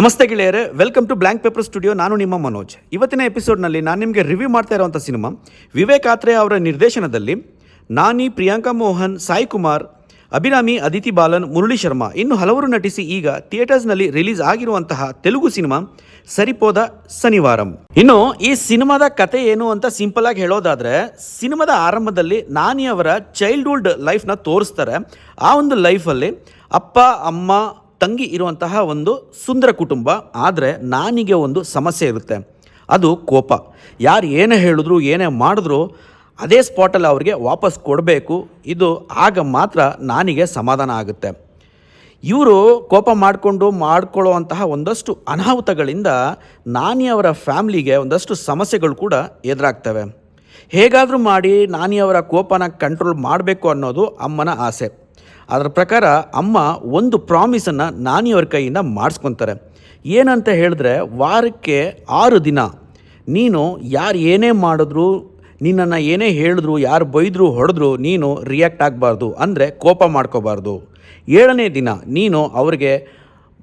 ನಮಸ್ತೆ ಗೆಳೆಯರೇ welcome to blank paper studio ನಾನು ನಿಮ್ಮ ಮನೋಜ್. ಇವತ್ತಿನ ಎಪಿಸೋಡ್ನಲ್ಲಿ ನಾನು ನಿಮಗೆ ರಿವ್ಯೂ ಮಾಡ್ತಾ ಇರುವಂಥ ಸಿನಿಮಾ ವಿವೇಕ್ ಆತ್ರೆ ಅವರ ನಿರ್ದೇಶನದಲ್ಲಿ ನಾನಿ ಪ್ರಿಯಾಂಕಾ ಮೋಹನ್, ಸಾಯಿ ಕುಮಾರ್, ಅಭಿರಾಮಿ ಅದಿತಿ ಬಾಲನ್, ಮುರಳಿ ಶರ್ಮಾ ಇನ್ನು ಹಲವರು ನಟಿಸಿ ಈಗ ಥಿಯೇಟರ್ಸ್ನಲ್ಲಿ ರಿಲೀಸ್ ಆಗಿರುವಂತಹ ತೆಲುಗು ಸಿನಿಮಾ ಸರಿಪೋದ ಶನಿವಾರಂ. ಇನ್ನು ಈ ಸಿನಿಮಾದ ಕತೆ ಏನು ಅಂತ ಸಿಂಪಲ್ ಆಗಿ ಹೇಳೋದಾದ್ರೆ ಸಿನಿಮಾದ ಆರಂಭದಲ್ಲಿ ನಾನಿ ಅವರ ಚೈಲ್ಡ್ಹುಡ್ ಲೈಫ್ನ ತೋರಿಸ್ತಾರೆ. ಆ ಒಂದು ಲೈಫಲ್ಲಿ ಅಪ್ಪ, ಅಮ್ಮ ತಂಗಿ ಇರುವಂತಹ ಒಂದು ಸುಂದರ ಕುಟುಂಬ, ಆದರೆ ನಾನಿಗೆ ಒಂದು ಸಮಸ್ಯೆ ಇರುತ್ತೆ. ಅದು ಕೋಪ. ಯಾರು ಏನೇ ಹೇಳಿದ್ರು, ಏನೇ ಮಾಡಿದ್ರು, ಅದೇ ಸ್ಪಾಟಲ್ಲಿ ಅವರಿಗೆ ವಾಪಸ್ ಕೊಡಬೇಕು. ಇದು ಆಗ ಮಾತ್ರ ನಾನಿಗೆ ಸಮಾಧಾನ ಆಗುತ್ತೆ. ಇವರು ಕೋಪ ಮಾಡಿಕೊಂಡು ಮಾಡ್ಕೊಳ್ಳುವಂತಹ ಒಂದಷ್ಟು ಅನಾಹುತಗಳಿಂದ ನಾನಿಯವರ ಫ್ಯಾಮ್ಲಿಗೆ ಒಂದಷ್ಟು ಸಮಸ್ಯೆಗಳು ಕೂಡ ಎದುರಾಗ್ತವೆ. ಹೇಗಾದರೂ ಮಾಡಿ ನಾನಿಯವರ ಕೋಪನ ಕಂಟ್ರೋಲ್ ಮಾಡಬೇಕು ಅನ್ನೋದು ಅಮ್ಮನ ಆಸೆ. ಅದರ ಪ್ರಕಾರ ಅಮ್ಮ ಒಂದು ಪ್ರಾಮಿಸನ್ನು ನಾನಿಯವ್ರ ಕೈಯಿಂದ ಮಾಡಿಸ್ಕೊತಾರೆ. ಏನಂತ ಹೇಳಿದ್ರೆ ವಾರಕ್ಕೆ ಆರು ದಿನ ನೀನು ಯಾರು ಏನೇ ಮಾಡಿದ್ರು, ನಿನ್ನನ್ನು ಏನೇ ಹೇಳಿದ್ರು, ಯಾರು ಬೈದ್ರು, ಹೊಡೆದ್ರು ನೀನು ರಿಯಾಕ್ಟ್ ಆಗಬಾರ್ದು. ಅಂದರೆ ಕೋಪ ಮಾಡ್ಕೋಬಾರ್ದು. ಏಳನೇ ದಿನ ನೀನು ಅವ್ರಿಗೆ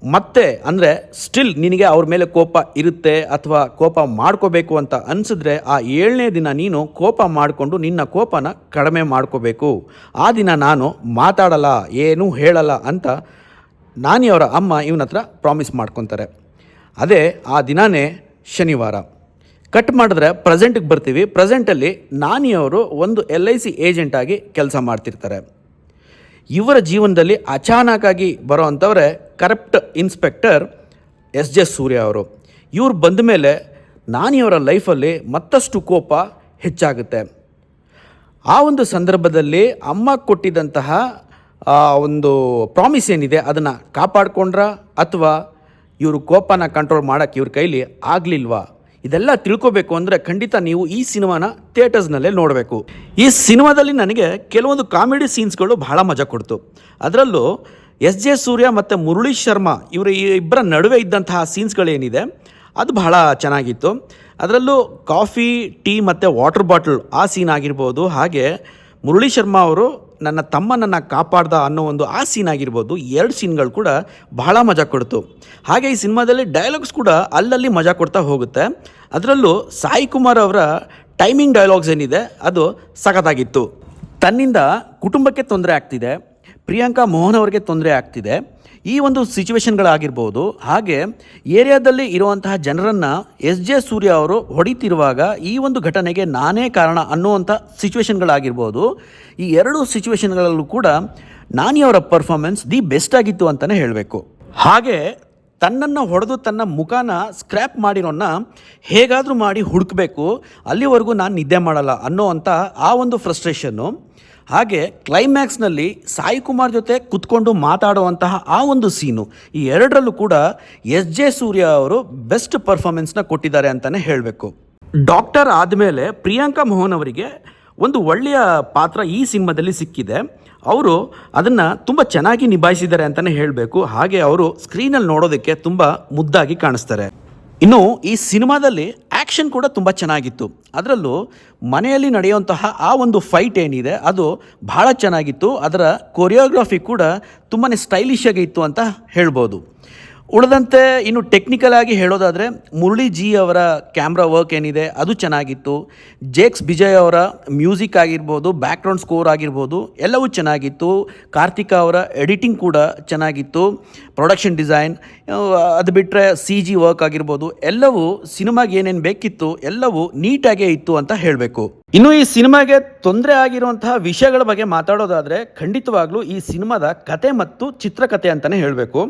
ಮತ್ತೆ ಅಂದರೆ ಸ್ಟಿಲ್ ನಿನಗೆ ಅವ್ರ ಮೇಲೆ ಕೋಪ ಇರುತ್ತೆ ಅಥವಾ ಕೋಪ ಮಾಡ್ಕೋಬೇಕು ಅಂತ ಅನಿಸಿದ್ರೆ ಆ ಏಳನೇ ದಿನ ನೀನು ಕೋಪ ಮಾಡಿಕೊಂಡು ನಿನ್ನ ಕೋಪನ ಕಡಿಮೆ ಮಾಡ್ಕೋಬೇಕು. ಆ ದಿನ ನಾನು ಮಾತಾಡಲ್ಲ, ಏನೂ ಹೇಳಲ್ಲ ಅಂತ ನಾನಿ ಅವರ ಅಮ್ಮ ಇವನ ಹತ್ರ ಪ್ರಾಮಿಸ್ ಮಾಡ್ಕೊತಾರೆ. ಅದೇ ಆ ದಿನವೇ ಶನಿವಾರ. ಕಟ್ ಮಾಡಿದ್ರೆ ಪ್ರೆಸೆಂಟಿಗೆ ಬರ್ತೀವಿ. ಪ್ರೆಸೆಂಟಲ್ಲಿ ನಾನಿಯವರು ಒಂದು ಎಲ್ ಐ ಸಿ ಏಜೆಂಟಾಗಿ ಕೆಲಸ ಮಾಡ್ತಿರ್ತಾರೆ. ಇವರ ಜೀವನದಲ್ಲಿ ಅಚಾನಕ್ಕಾಗಿ ಬರೋ ಅಂಥವ್ರೆ corrupt inspector S J Surya ಅವರು. ಇವ್ರು ಬಂದ ಮೇಲೆ ನಾನಿಯವರ ಲೈಫಲ್ಲಿ ಮತ್ತಷ್ಟು ಕೋಪ ಹೆಚ್ಚಾಗುತ್ತೆ. ಆ ಒಂದು ಸಂದರ್ಭದಲ್ಲಿ ಅಮ್ಮ ಕೊಟ್ಟಿದ್ದಂತಹ ಒಂದು ಪ್ರಾಮಿಸ್ ಏನಿದೆ ಅದನ್ನು ಕಾಪಾಡ್ಕೊಂಡ್ರ ಅಥವಾ ಇವರು ಕೋಪನ ಕಂಟ್ರೋಲ್ ಮಾಡೋಕ್ಕೆ ಇವ್ರ ಕೈಲಿ ಆಗಲಿಲ್ವಾ? ಇದೆಲ್ಲ ತಿಳ್ಕೋಬೇಕು ಅಂದರೆ ಖಂಡಿತ ನೀವು ಈ ಸಿನಿಮಾನ ಥಿಯೇಟರ್ಸ್ನಲ್ಲೇ ನೋಡಬೇಕು. ಈ ಸಿನಿಮಾದಲ್ಲಿ ನನಗೆ ಕೆಲವೊಂದು ಕಾಮಿಡಿ ಸೀನ್ಸ್ಗಳು ಬಹಳ ಮಜಾ ಕೊಡ್ತು. ಅದರಲ್ಲೂ ಎಸ್ ಜೆ ಸೂರ್ಯ ಮತ್ತು ಮುರುಳಿ ಶರ್ಮಾ ಇವರ ಇಬ್ಬರ ನಡುವೆ ಇದ್ದಂತಹ ಸೀನ್ಸ್ಗಳೇನಿದೆ, ಅದು ಬಹಳ ಚೆನ್ನಾಗಿತ್ತು. ಅದರಲ್ಲೂ ಕಾಫಿ, ಟೀ ಮತ್ತು ವಾಟರ್ ಬಾಟಲ್ ಆ ಸೀನ್ ಆಗಿರ್ಬೋದು, ಹಾಗೆ ಮುರುಳಿ ಶರ್ಮಾ ಅವರು ನನ್ನ ತಮ್ಮನನ್ನು ಕಾಪಾಡ್ದ ಅನ್ನೋ ಒಂದು ಆ ಸೀನ್ ಆಗಿರ್ಬೋದು, ಎರಡು ಸೀನ್ಗಳು ಕೂಡ ಬಹಳ ಮಜಾ ಕೊಡ್ತು. ಹಾಗೆ ಈ ಸಿನಿಮಾದಲ್ಲಿ ಡೈಲಾಗ್ಸ್ ಕೂಡ ಅಲ್ಲಲ್ಲಿ ಮಜಾ ಕೊಡ್ತಾ ಹೋಗುತ್ತೆ. ಅದರಲ್ಲೂ ಸಾಯಿ ಕುಮಾರ್ ಅವರ ಟೈಮಿಂಗ್ ಡೈಲಾಗ್ಸ್ ಏನಿದೆ, ಅದು ಸಖತ್ತಾಗಿತ್ತು. ತನ್ನಿಂದ ಕುಟುಂಬಕ್ಕೆ ತೊಂದರೆ ಆಗ್ತಿದೆ. ಪ್ರಿಯಾಂಕಾ ಮೋಹನ್ ಅವರಿಗೆ ತೊಂದರೆ ಆಗ್ತಿದೆ. ಈ ಒಂದು ಸಿಚುವೇಶನ್ಗಳಾಗಿರ್ಬೋದು, ಹಾಗೆ ಏರಿಯಾದಲ್ಲಿ ಇರುವಂತಹ ಜನರನ್ನು ಎಸ್ ಜೆ ಸೂರ್ಯ ಅವರು ಹೊಡಿತಿರುವಾಗ ಈ ಒಂದು ಘಟನೆಗೆ ನಾನೇ ಕಾರಣ ಅನ್ನುವಂಥ ಸಿಚುವೇಶನ್ಗಳಾಗಿರ್ಬೋದು. ಈ ಎರಡು ಸಿಚುವೇಶನ್ಗಳಲ್ಲೂ ಕೂಡ ನಾನಿಯವರ ಪರ್ಫಾರ್ಮೆನ್ಸ್ ದಿ ಬೆಸ್ಟ್ ಆಗಿತ್ತು ಅಂತಲೇ ಹೇಳಬೇಕು. ಹಾಗೆ ತನ್ನನ್ನು ಹೊಡೆದು ತನ್ನ ಮುಖನ ಸ್ಕ್ರ್ಯಾಪ್ ಮಾಡಿರೋನ್ನ ಹೇಗಾದರೂ ಮಾಡಿ ಹುಡುಕಬೇಕು, ಅಲ್ಲಿವರೆಗೂ ನಾನು ನಿದ್ದೆ ಮಾಡಲ್ಲ ಅನ್ನೋ ಆ ಒಂದು ಫ್ರಸ್ಟ್ರೇಷನ್ನು ಹಾಗೆ ಕ್ಲೈಮ್ಯಾಕ್ಸ್ನಲ್ಲಿ ಸಾಯಿ ಕುಮಾರ್ ಜೊತೆ ಕುತ್ಕೊಂಡು ಮಾತಾಡುವಂತಹ ಆ ಒಂದು ಸೀನು, ಈ ಎರಡರಲ್ಲೂ ಕೂಡ ಎಸ್ ಜೆ ಸೂರ್ಯ ಅವರು ಬೆಸ್ಟ್ ಪರ್ಫಾರ್ಮೆನ್ಸ್ನ ಕೊಟ್ಟಿದ್ದಾರೆ ಅಂತಲೇ ಹೇಳಬೇಕು. ಡಾಕ್ಟರ್ ಆದಮೇಲೆ ಪ್ರಿಯಾಂಕಾ ಮೋಹನ್ ಅವರಿಗೆ ಒಂದು ಒಳ್ಳೆಯ ಪಾತ್ರ ಈ ಸಿನಿಮಾದಲ್ಲಿ ಸಿಕ್ಕಿದೆ. ಅವರು ಅದನ್ನು ತುಂಬ ಚೆನ್ನಾಗಿ ನಿಭಾಯಿಸಿದ್ದಾರೆ ಅಂತಲೇ ಹೇಳಬೇಕು. ಹಾಗೆ ಅವರು ಸ್ಕ್ರೀನಲ್ಲಿ ನೋಡೋದಕ್ಕೆ ತುಂಬ ಮುದ್ದಾಗಿ ಕಾಣಿಸ್ತಾರೆ. ಇನ್ನು ಈ ಸಿನಿಮಾದಲ್ಲಿ ಆ್ಯಕ್ಷನ್ ಕೂಡ ತುಂಬ ಚೆನ್ನಾಗಿತ್ತು. ಅದರಲ್ಲೂ ಮನೆಯಲ್ಲಿ ನಡೆಯುವಂತಹ ಆ ಒಂದು ಫೈಟ್ ಏನಿದೆ, ಅದು ಬಹಳ ಚೆನ್ನಾಗಿತ್ತು. ಅದರ ಕೊರಿಯೋಗ್ರಫಿ ಕೂಡ ತುಂಬಾ ಸ್ಟೈಲಿಶ್ ಆಗಿ ಇತ್ತು ಅಂತ ಹೇಳ್ಬೋದು. ಉಳಿದಂತೆ ಇನ್ನು ಟೆಕ್ನಿಕಲ್ ಆಗಿ ಹೇಳೋದಾದರೆ ಮುರಳಿ ಜಿ ಅವರ ಕ್ಯಾಮ್ರಾ ವರ್ಕ್ ಏನಿದೆ, ಅದು ಚೆನ್ನಾಗಿತ್ತು. ಜೇಕ್ಸ್ ವಿಜಯ್ ಅವರ ಮ್ಯೂಸಿಕ್ ಆಗಿರ್ಬೋದು ಬ್ಯಾಕ್ಗ್ರೌಂಡ್ ಸ್ಕೋರ್ ಆಗಿರ್ಬೋದು, ಎಲ್ಲವೂ ಚೆನ್ನಾಗಿತ್ತು. ಕಾರ್ತಿಕ ಅವರ ಎಡಿಟಿಂಗ್ ಕೂಡ ಚೆನ್ನಾಗಿತ್ತು. ಪ್ರೊಡಕ್ಷನ್ ಡಿಸೈನ್ ಅದು ಬಿಟ್ಟರೆ ಸಿ ಜಿ ವರ್ಕ್ ಆಗಿರ್ಬೋದು, ಎಲ್ಲವೂ ಸಿನಿಮಾಗೆ ಏನೇನು ಬೇಕಿತ್ತು, ಎಲ್ಲವೂ ನೀಟಾಗೇ ಇತ್ತು ಅಂತ ಹೇಳಬೇಕು. ಇನ್ನು ಈ ಸಿನಿಮಾಗೆ ತೊಂದರೆ ಆಗಿರುವಂತಹ ವಿಷಯಗಳ ಬಗ್ಗೆ ಮಾತಾಡೋದಾದರೆ ಖಂಡಿತವಾಗ್ಲೂ ಈ ಸಿನಿಮಾದ ಕತೆ ಮತ್ತು ಚಿತ್ರಕಥೆ ಅಂತಲೇ ಹೇಳಬೇಕು.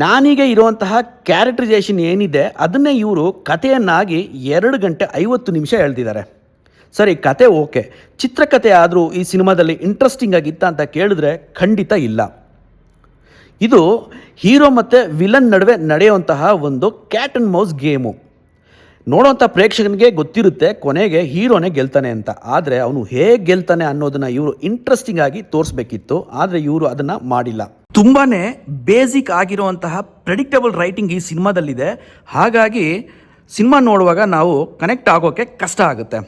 ನಾನೀಗ ಇರುವಂತಹ ಕ್ಯಾರೆಕ್ಟರೈಸೇಷನ್ ಏನಿದೆ, ಅದನ್ನೇ ಇವರು ಕಥೆಯನ್ನಾಗಿ ಎರಡು ಗಂಟೆ ಐವತ್ತು ನಿಮಿಷ ಹೇಳ್ತಿದ್ದಾರೆ. ಸರಿ, ಕತೆ ಓಕೆ. ಚಿತ್ರಕಥೆ ಆದರೂ ಈ ಸಿನಿಮಾದಲ್ಲಿ ಇಂಟ್ರೆಸ್ಟಿಂಗ್ ಆಗಿತ್ತ ಅಂತ ಕೇಳಿದ್ರೆ ಖಂಡಿತ ಇಲ್ಲ. ಇದು ಹೀರೋ ಮತ್ತು ವಿಲನ್ ನಡುವೆ ನಡೆಯುವಂತಹ ಒಂದು ಕ್ಯಾಟ್ ಅಂಡ್ ಮೌಸ್ ಗೇಮು ನೋಡೋವಂಥ ಪ್ರೇಕ್ಷಕನಿಗೆ ಗೊತ್ತಿರುತ್ತೆ ಕೊನೆಗೆ ಹೀರೋನೇ ಗೆಲ್ತಾನೆ ಅಂತ. ಆದರೆ ಅವನು ಹೇಗೆ ಗೆಲ್ತಾನೆ ಅನ್ನೋದನ್ನು ಇವರು ಇಂಟ್ರೆಸ್ಟಿಂಗ್ ಆಗಿ ತೋರಿಸ್ಬೇಕಿತ್ತು. ಆದರೆ ಇವರು ಅದನ್ನು ಮಾಡಿಲ್ಲ. ತುಂಬಾ ಬೇಸಿಕ್ ಆಗಿರುವಂತಹ ಪ್ರೆಡಿಕ್ಟಬಲ್ ರೈಟಿಂಗ್ ಈ ಸಿನಿಮಾದಲ್ಲಿದೆ. ಹಾಗಾಗಿ ಸಿನಿಮಾ ನೋಡುವಾಗ ನಾವು ಕನೆಕ್ಟ್ ಆಗೋಕ್ಕೆ ಕಷ್ಟ ಆಗುತ್ತೆ.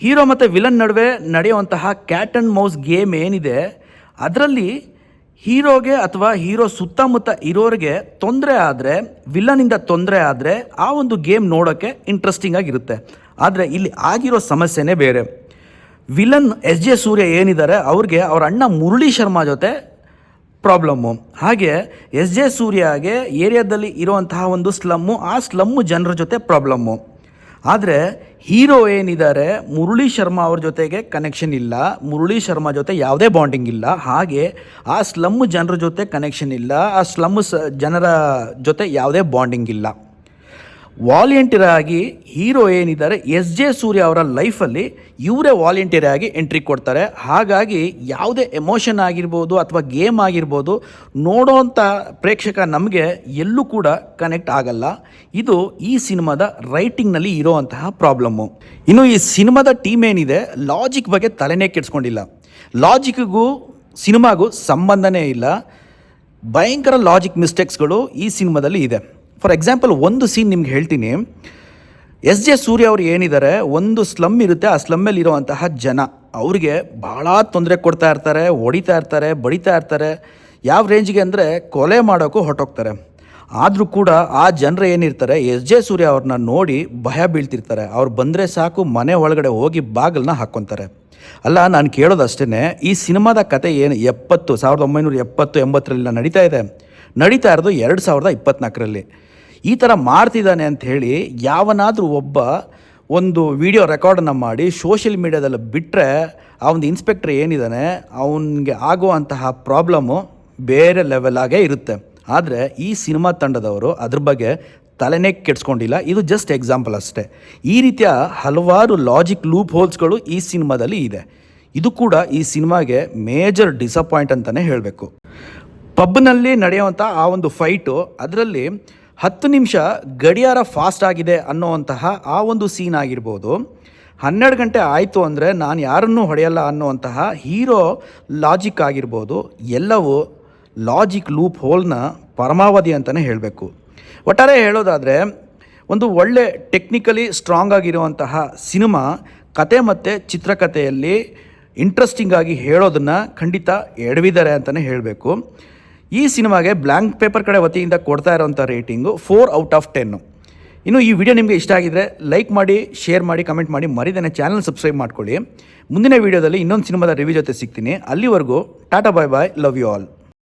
ಹೀರೋ ಮತ್ತು ವಿಲನ್ ನಡುವೆ ನಡೆಯುವಂತಹ ಕ್ಯಾಟ್ ಆ್ಯಂಡ್ ಮೌಸ್ ಗೇಮ್ ಏನಿದೆ, ಅದರಲ್ಲಿ ಹೀರೋಗೆ ಅಥವಾ ಹೀರೋ ಸುತ್ತಮುತ್ತ ಇರೋರಿಗೆ ತೊಂದರೆ ಆದರೆ ವಿಲನಿಂದ ತೊಂದರೆ ಆದರೆ ಆ ಒಂದು ಗೇಮ್ ನೋಡೋಕ್ಕೆ ಇಂಟ್ರೆಸ್ಟಿಂಗ್ ಆಗಿರುತ್ತೆ. ಆದರೆ ಇಲ್ಲಿ ಆಗಿರೋ ಸಮಸ್ಯೆನೇ ಬೇರೆ. ವಿಲನ್ ಎಸ್ ಜೆ ಸೂರ್ಯ ಏನಿದ್ದಾರೆ, ಅವ್ರಿಗೆ ಅವ್ರ ಅಣ್ಣ ಮುರಳಿ ಶರ್ಮಾ ಜೊತೆ ಪ್ರಾಬ್ಲಮ್ಮು. ಹಾಗೆ ಎಸ್ ಜೆ ಸೂರ್ಯಗೆ ಏರಿಯಾದಲ್ಲಿ ಇರುವಂತಹ ಒಂದು ಸ್ಲಮ್ಮು, ಆ ಸ್ಲಮ್ಮು ಜನರ ಜೊತೆ ಪ್ರಾಬ್ಲಮ್ಮು. ಆದರೆ ಹೀರೋ ಏನಿದ್ದಾರೆ, ಮುರುಳಿ ಶರ್ಮಾ ಅವ್ರ ಜೊತೆಗೆ ಕನೆಕ್ಷನ್ ಇಲ್ಲ, ಮುರುಳಿ ಶರ್ಮಾ ಜೊತೆ ಯಾವುದೇ ಬಾಂಡಿಂಗ್ ಇಲ್ಲ, ಹಾಗೆ ಆ ಸ್ಲಮ್ ಜನರ ಜೊತೆ ಕನೆಕ್ಷನ್ ಇಲ್ಲ, ಆ ಸ್ಲಮ್ ಜನರ ಜೊತೆ ಯಾವುದೇ ಬಾಂಡಿಂಗ್ ಇಲ್ಲ. ವಾಲಿಯಂಟಿಯರ್ ಆಗಿ ಹೀರೋ ಏನಿದ್ದಾರೆ, ಎಸ್ ಜೆ ಸೂರ್ಯ ಅವರ ಲೈಫಲ್ಲಿ ಇವರೇ ವಾಲಂಟಿಯರ್ ಆಗಿ ಎಂಟ್ರಿ ಕೊಡ್ತಾರೆ. ಹಾಗಾಗಿ ಯಾವುದೇ ಎಮೋಷನ್ ಆಗಿರ್ಬೋದು ಅಥವಾ ಗೇಮ್ ಆಗಿರ್ಬೋದು ನೋಡೋವಂಥ ಪ್ರೇಕ್ಷಕ ನಮಗೆ ಎಲ್ಲೂ ಕೂಡ ಕನೆಕ್ಟ್ ಆಗಲ್ಲ. ಇದು ಈ ಸಿನಿಮಾದ ರೈಟಿಂಗ್ನಲ್ಲಿ ಇರೋವಂತಹ ಪ್ರಾಬ್ಲಮ್ಮು. ಇನ್ನು ಈ ಸಿನಿಮಾದ ಟೀಮ್ ಏನಿದೆ, ಲಾಜಿಕ್ ಬಗ್ಗೆ ತಲೆನೇ ಕೆಡಿಸ್ಕೊಂಡಿಲ್ಲ. ಲಾಜಿಕ್ಗೂ ಸಿನಿಮಾಗೂ ಸಂಬಂಧನೇ ಇಲ್ಲ. ಭಯಂಕರ ಲಾಜಿಕ್ ಮಿಸ್ಟೇಕ್ಸ್ಗಳು ಈ ಸಿನಿಮಾದಲ್ಲಿ ಇದೆ. ಫಾರ್ ಎಕ್ಸಾಂಪಲ್ ಒಂದು ಸೀನ್ ನಿಮ್ಗೆ ಹೇಳ್ತೀನಿ. ಎಸ್ ಜೆ ಸೂರ್ಯ ಅವರು ಏನಿದ್ದಾರೆ ಒಂದು ಸ್ಲಮ್ ಇರುತ್ತೆ, ಆ ಸ್ಲಮ್ಮಲ್ಲಿ ಇರುವಂತಹ ಜನ. ಅವ್ರಿಗೆ ಭಾಳ ತೊಂದರೆ ಕೊಡ್ತಾ ಇರ್ತಾರೆ, ಹೊಡಿತಾ ಇರ್ತಾರೆ, ಬಡಿತಾ ಇರ್ತಾರೆ. ಯಾವ ರೇಂಜ್ಗೆ ಅಂದರೆ ಕೊಲೆ ಮಾಡೋಕ್ಕೂ ಹೊರಟೋಗ್ತಾರೆ. ಆದರೂ ಕೂಡ ಆ ಜನರು ಏನಿರ್ತಾರೆ ಎಸ್ ಜೆ ಸೂರ್ಯ ಅವ್ರನ್ನ ನೋಡಿ ಭಯ ಬೀಳ್ತಿರ್ತಾರೆ. ಅವ್ರು ಬಂದರೆ ಸಾಕು, ಮನೆ ಒಳಗಡೆ ಹೋಗಿ ಬಾಗಿಲನ್ನ ಹಾಕ್ಕೊತಾರೆ. ಅಲ್ಲ, ನಾನು ಕೇಳೋದಷ್ಟೇ ಈ ಸಿನಿಮಾದ ಕತೆ ಏನು, ಎಪ್ಪತ್ತು, ಸಾವಿರದ ಒಂಬೈನೂರ ಎಪ್ಪತ್ತು ಎಂಬತ್ತರಲ್ಲಿ ನಡೀತಾ ಇದೆ. ನಡೀತಾ ಇರೋದು ಎರಡು ಸಾವಿರದ ಇಪ್ಪತ್ನಾಲ್ಕರಲ್ಲಿ. ಈ ಥರ ಮಾಡ್ತಿದ್ದಾನೆ ಅಂತ ಹೇಳಿ ಯಾವನಾದರೂ ಒಬ್ಬ ಒಂದು ವಿಡಿಯೋ ರೆಕಾರ್ಡನ್ನು ಮಾಡಿ ಸೋಷಿಯಲ್ ಮೀಡ್ಯಾದಲ್ಲಿ ಬಿಟ್ಟರೆ ಆ ಒಂದು ಇನ್ಸ್ಪೆಕ್ಟ್ರ್ ಏನಿದ್ದಾನೆ, ಅವನಿಗೆ ಆಗುವಂತಹ ಪ್ರಾಬ್ಲಮ್ಮು ಬೇರೆ ಲೆವೆಲಾಗೇ ಇರುತ್ತೆ. ಆದರೆ ಈ ಸಿನಿಮಾ ತಂಡದವರು ಅದ್ರ ಬಗ್ಗೆ ತಲೆನೇ ಕೆಡ್ಸ್ಕೊಂಡಿಲ್ಲ. ಇದು ಜಸ್ಟ್ ಎಕ್ಸಾಂಪಲ್ ಅಷ್ಟೇ. ಈ ರೀತಿಯ ಹಲವಾರು ಲಾಜಿಕ್ ಲೂಪ್ ಹೋಲ್ಸ್ಗಳು ಈ ಸಿನಿಮಾದಲ್ಲಿ ಇದೆ. ಇದು ಕೂಡ ಈ ಸಿನಿಮಾಗೆ ಮೇಜರ್ ಡಿಸಪಾಯಿಂಟ್ ಅಂತಲೇ ಹೇಳಬೇಕು. ಪಬ್ನಲ್ಲಿ ನಡೆಯುವಂಥ ಆ ಒಂದು ಫೈಟು ಅದರಲ್ಲಿ ಹತ್ತು ನಿಮಿಷ ಗಡಿಯಾರ ಫಾಸ್ಟ್ ಆಗಿದೆ ಅನ್ನೋವಂತಹ ಆ ಒಂದು ಸೀನ್ ಆಗಿರ್ಬೋದು. ಹನ್ನೆರಡು ಗಂಟೆ ಆಯಿತು ಅಂದರೆ ನಾನು ಯಾರನ್ನೂ ಹೊಡೆಯಲ್ಲ ಅನ್ನೋವಂತಹ ಹೀರೋ ಲಾಜಿಕ್ ಆಗಿರ್ಬೋದು. ಎಲ್ಲವೂ ಲಾಜಿಕ್ ಲೂಪ್ ಹೋಲ್ನ ಪರಮಾವಧಿ ಅಂತಲೇ ಹೇಳಬೇಕು. ಒಟ್ಟಾರೆ ಹೇಳೋದಾದರೆ, ಒಂದು ಒಳ್ಳೆ ಟೆಕ್ನಿಕಲಿ ಸ್ಟ್ರಾಂಗ್ ಆಗಿರುವಂತಹ ಸಿನಿಮಾ ಕತೆ ಮತ್ತು ಚಿತ್ರಕಥೆಯಲ್ಲಿ ಇಂಟ್ರೆಸ್ಟಿಂಗ್ ಆಗಿ ಹೇಳೋದನ್ನು ಖಂಡಿತ ಎಡವಿದ್ದಾರೆ ಅಂತಲೇ ಹೇಳಬೇಕು. ಈ ಸಿನಿಮಾಗೆ ಬ್ಲ್ಯಾಂಕ್ ಪೇಪರ್ ಕಡೆ ವತಿಯಿಂದ ಕೊಡ್ತಾ ಇರೋಂಥ rating four out of ten. ಇನ್ನು ಈ ವಿಡಿಯೋ ನಿಮಗೆ ಇಷ್ಟ ಆಗಿದ್ರೆ ಲೈಕ್ ಮಾಡಿ, ಶೇರ್ ಮಾಡಿ, ಕಮೆಂಟ್ ಮಾಡಿ ಮರಿದೇನೆ ಚಾನಲ್ ಸಬ್ಸ್ಕ್ರೈಬ್ ಮಾಡ್ಕೊಳ್ಳಿ. ಮುಂದಿನ ವಿಡಿಯೋದಲ್ಲಿ ಇನ್ನೊಂದು ಸಿನಿಮಾದ ರಿವ್ಯೂ ಜೊತೆ ಸಿಗ್ತೀನಿ. ಅಲ್ಲಿವರೆಗೂ tata bye bye, love you all.